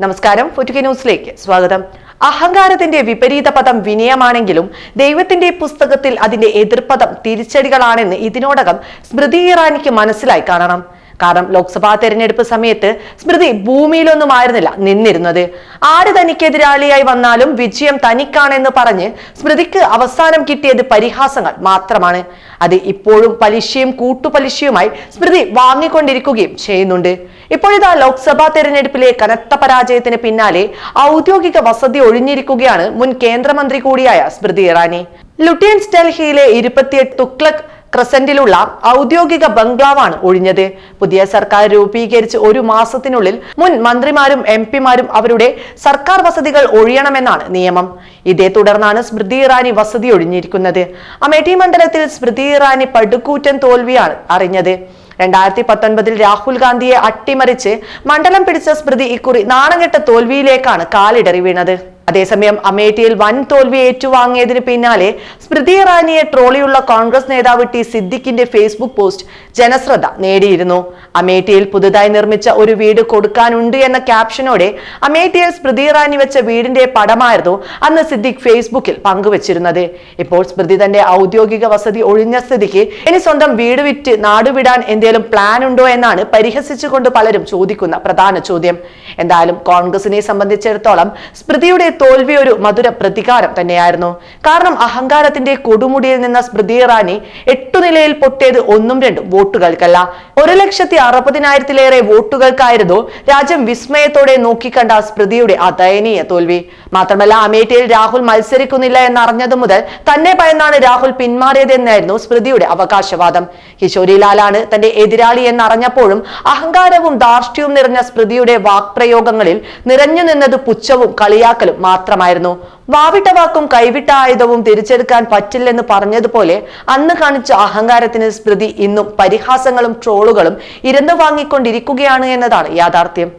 നമസ്കാരം. ഫുറ്റുകി ന്യൂസിലേക്ക് സ്വാഗതം. അഹങ്കാരത്തിന്റെ വിപരീത പദം വിനയമാണെങ്കിലും ദൈവത്തിന്റെ പുസ്തകത്തിൽ അതിന്റെ എതിർപദം തിരിച്ചടികളാണെന്ന് ഇതിനോടകം സ്മൃതി ഇറാനിക്ക് മനസ്സിലായി കാണണം. കാരണം ലോക്സഭാ തെരഞ്ഞെടുപ്പ് സമയത്ത് സ്മൃതി ഭൂമിയിലൊന്നും ആയിരുന്നില്ല നിന്നിരുന്നത്. ആര് തനിക്കെതിരാളിയായി വന്നാലും വിജയം തനിക്കാണെന്ന് പറഞ്ഞ് സ്മൃതിക്ക് അവസാനം കിട്ടിയത് പരിഹാസങ്ങൾ മാത്രമാണ്. അത് ഇപ്പോഴും പലിശയും കൂട്ടുപലിശയുമായി സ്മൃതി വാങ്ങിക്കൊണ്ടിരിക്കുകയും ചെയ്യുന്നുണ്ട്. ഇപ്പോഴിതാ ലോക്സഭാ തെരഞ്ഞെടുപ്പിലെ കനത്ത പരാജയത്തിന് പിന്നാലെ ഔദ്യോഗിക വസതി ഒഴിഞ്ഞിരിക്കുകയാണ് മുൻ കേന്ദ്രമന്ത്രി കൂടിയായ സ്മൃതി ഇറാനി. ലുട്ടിയൻസ് ഡൽഹിയിലെ ഇരുപത്തിയെട്ട് തുക്ലക് ക്രസന്റിലുള്ള ഔദ്യോഗിക ബംഗ്ലാവാണ് ഒഴിഞ്ഞത്. പുതിയ സർക്കാർ രൂപീകരിച്ച് ഒരു മാസത്തിനുള്ളിൽ മുൻ മന്ത്രിമാരും എം പിമാരും അവരുടെ സർക്കാർ വസതികൾ ഒഴിയണമെന്നാണ് നിയമം. ഇതേ തുടർന്നാണ് സ്മൃതി ഇറാനി വസതി ഒഴിഞ്ഞിരിക്കുന്നത്. അമേഠി മണ്ഡലത്തിൽ സ്മൃതി ഇറാനി പടുക്കൂറ്റൻ തോൽവിയാണ് അറിഞ്ഞത്. രണ്ടായിരത്തി പത്തൊൻപതിൽ രാഹുൽ ഗാന്ധിയെ അട്ടിമറിച്ച് മണ്ഡലം പിടിച്ച സ്മൃതി ഇക്കുറി നാണംകെട്ട തോൽവിയിലേക്കാണ് കാലിടറി വീണത്. അതേസമയം അമേഠിയിൽ വൻ തോൽവി ഏറ്റുവാങ്ങിയതിന് പിന്നാലെ സ്മൃതി ഇറാനിയെ ട്രോളിയുള്ള കോൺഗ്രസ് നേതാവ് ടി സിദ്ദിഖിന്റെ ഫേസ്ബുക്ക് പോസ്റ്റ് ജനശ്രദ്ധ നേടിയിരുന്നു. അമേഠിയിൽ പുതുതായി നിർമ്മിച്ച ഒരു വീട് കൊടുക്കാനുണ്ട് എന്ന ക്യാപ്ഷനോടെ അമേഠിയിൽ സ്മൃതി ഇറാനി വെച്ച വീടിന്റെ പടമായിരുന്നു അന്ന് സിദ്ദിഖ് ഫേസ്ബുക്കിൽ പങ്കുവച്ചിരുന്നത്. ഇപ്പോൾ സ്മൃതി തന്റെ ഔദ്യോഗിക വസതി ഒഴിഞ്ഞ സ്ഥിതിക്ക് ഇനി സ്വന്തം വീട് വിറ്റ് നാടുവിടാൻ എന്തേലും പ്ലാൻ ഉണ്ടോ എന്നാണ് പരിഹസിച്ചുകൊണ്ട് പലരും ചോദിക്കുന്ന പ്രധാന ചോദ്യം. എന്തായാലും കോൺഗ്രസിനെ സംബന്ധിച്ചിടത്തോളം സ്മൃതിയുടെ തോൽവി ഒരു മധുര പ്രതികാരം തന്നെയായിരുന്നു. കാരണം അഹങ്കാരത്തിന്റെ കൊടുമുടിയിൽ നിന്ന സ്മൃതി ഇറാനി എട്ടു നിലയിൽ പൊട്ടിയത് ഒന്നും രണ്ടും വോട്ടുകൾക്കല്ല. ഒരു ലക്ഷത്തി അറുപതിനായിരത്തിലേറെ വോട്ടുകൾക്കായിരുന്നു രാജ്യം വിസ്മയത്തോടെ നോക്കിക്കണ്ട സ്മൃതിയുടെ ആ ദയനീയ തോൽവി. മാത്രമല്ല അമേഠിയിൽ രാഹുൽ മത്സരിക്കുന്നില്ല എന്നറിഞ്ഞതു മുതൽ തന്നെ ഭയന്നാണ് രാഹുൽ പിന്മാറിയതെന്നായിരുന്നു സ്മൃതിയുടെ അവകാശവാദം. കിശോരിലാലാണ് തന്റെ എതിരാളി എന്നറിഞ്ഞപ്പോഴും അഹങ്കാരവും ധാർഷ്ട്യവും നിറഞ്ഞ സ്മൃതിയുടെ വാക്പ്രയോഗങ്ങളിൽ നിറഞ്ഞു നിന്നത് പുച്ഛവും കളിയാക്കലും മാത്രമായിരുന്നു. വാവിട്ട വാക്കും കൈവിട്ട ആയുധവും തിരിച്ചെടുക്കാൻ പറ്റില്ലെന്ന് പറഞ്ഞതുപോലെ അന്ന് കാണിച്ച അഹങ്കാരത്തിന് സ്മൃതി ഇന്നും പരിഹാസങ്ങളും ട്രോളുകളും ഇരന്നു വാങ്ങിക്കൊണ്ടിരിക്കുകയാണ് എന്നതാണ് യാഥാർത്ഥ്യം.